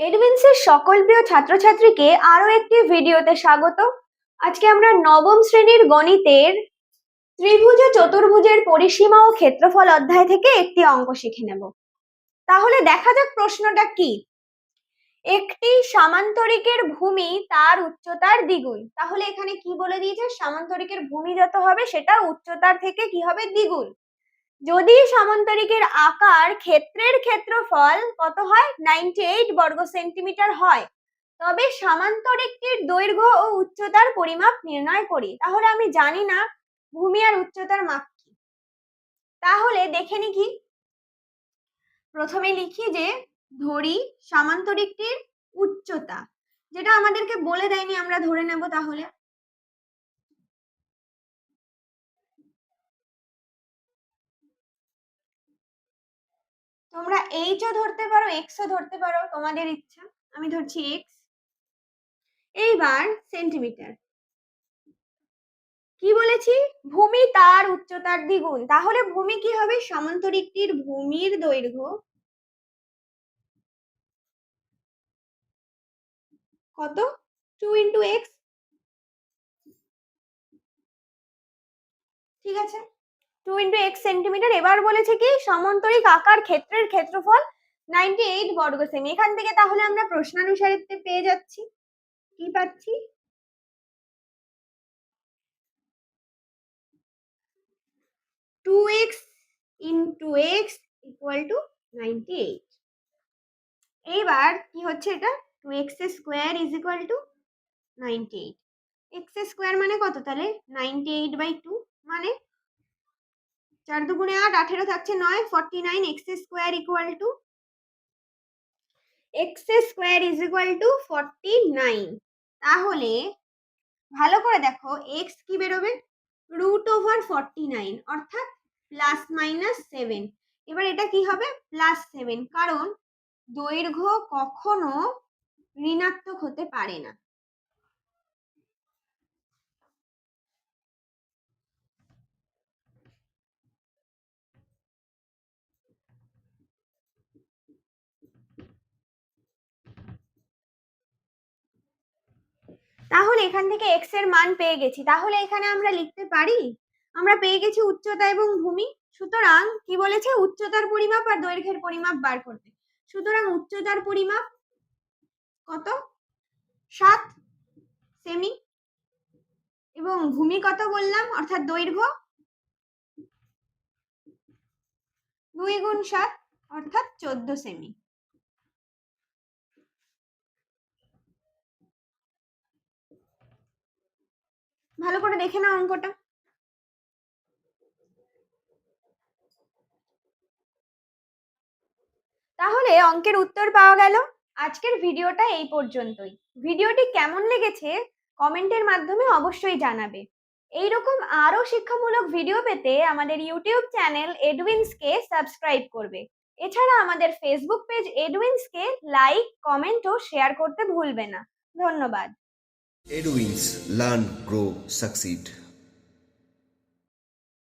এডভিন্সের সকল প্রিয় ছাত্রছাত্রীকে আরও একটি ভিডিওতে স্বাগত। আজকে আমরা নবম শ্রেণির গণিতের ত্রিভুজ চতুর্ভুজের পরিসীমা ও ক্ষেত্রফল অধ্যায় থেকে একটি অঙ্ক শিখে নেব। তাহলে দেখা যাক প্রশ্নটা কি। একটি সামান্তরিকের ভূমি তার উচ্চতার দ্বিগুণ। তাহলে এখানে কি বলে দিয়েছে? সামান্তরিকের ভূমি যত হবে সেটা উচ্চতার থেকে কি হবে দ্বিগুণ। যদি সামান্তরিকের আকার ক্ষেত্রের ক্ষেত্রফল কত হয়? নাইনটি এইট বর্গ সেন্টিমিটার হয়। তবে সামান্তরিকটির দৈর্ঘ্য ও উচ্চতার পরিমাপ নির্ণয় করি। তাহলে আমি জানি না ভূমি আর উচ্চতার মাপ কি। তাহলে দেখে নি কি? প্রথমে লিখি যে ধরি সামান্তরিকটির উচ্চতা। যেটা আমাদেরকে বলে দেয়নি, আমরা ধরে নেব তাহলে। তোমরা এইচও ধরতে পারো এক্সও ধরতে পারো, তোমাদের ইচ্ছা। আমি ধরছি এক্স। এইবার সেন্টিমিটার। কি বলেছি? ভূমি তার উচ্চতার দ্বিগুণ। তাহলে ভূমি কি হবে? সমান্তরিকটির ভূমির দৈর্ঘ্য। কত? Two into x. ঠিক আছে। টু ইন্টু এক্স সেন্টিমিটার এবার বলেছে কি, সমান্তরিক আকার ক্ষেত্রের ক্ষেত্রফল নাইনটি এইট বর্গ সেমি এখান থেকে তাহলে আমরা প্রশ্নানুসারিতে পেয়ে যাচ্ছি। কি পাচ্ছি? Two x into x equal to ninety eight এইবার কি হচ্ছে এটা? Two x square is equal to ninety eight x square মানে কত তাহলে? নাইনটি এইট বাই টু মানে চার দুগুণে আট, আঠেরো থাকছে নয় forty nine x square equal to x square is equal to forty nine তাহলে ভালো করে দেখো এক্স কি বেরোবে? রুট ওভার ফর্টি নাইন অর্থাৎ প্লাস মাইনাস সেভেন এবার এটা কি হবে? প্লাস সেভেন কারণ দৈর্ঘ্য কখনো ঋণাত্মক হতে পারে না তাহলে এখান থেকে এক্সের মান পেয়ে গেছি। তাহলে এখানে আমরা লিখতে পারি, আমরা পেয়ে গেছি উচ্চতা এবং ভূমি। সুতরাং কি বলেছে? উচ্চতার পরিমাপ আর দৈর্ঘ্যের পরিমাপ বার করতে। সুতরাং উচ্চতার পরিমাপ কত? সাত সেমি। এবং ভূমি কত বললাম? অর্থাৎ দৈর্ঘ্য দুই গুণ সাত, অর্থাৎ চোদ্দ সেমি। ভালো করে দেখে নাও অঙ্কটা। তাহলে অঙ্কের উত্তর পাওয়া গেল। আজকের ভিডিওটা এই পর্যন্তই। ভিডিওটি কেমন লেগেছে কমেন্টের মাধ্যমে অবশ্যই জানাবে। এইরকম আরও শিক্ষামূলক ভিডিও পেতে আমাদের ইউটিউব চ্যানেল এডউইন্সকে সাবস্ক্রাইব করবে। এছাড়া আমাদের ফেসবুক পেজ এডউইন্সকে লাইক, কমেন্ট ও শেয়ার করতে ভুলবে না। ধন্যবাদ। Edwins Learn, Grow, Succeed.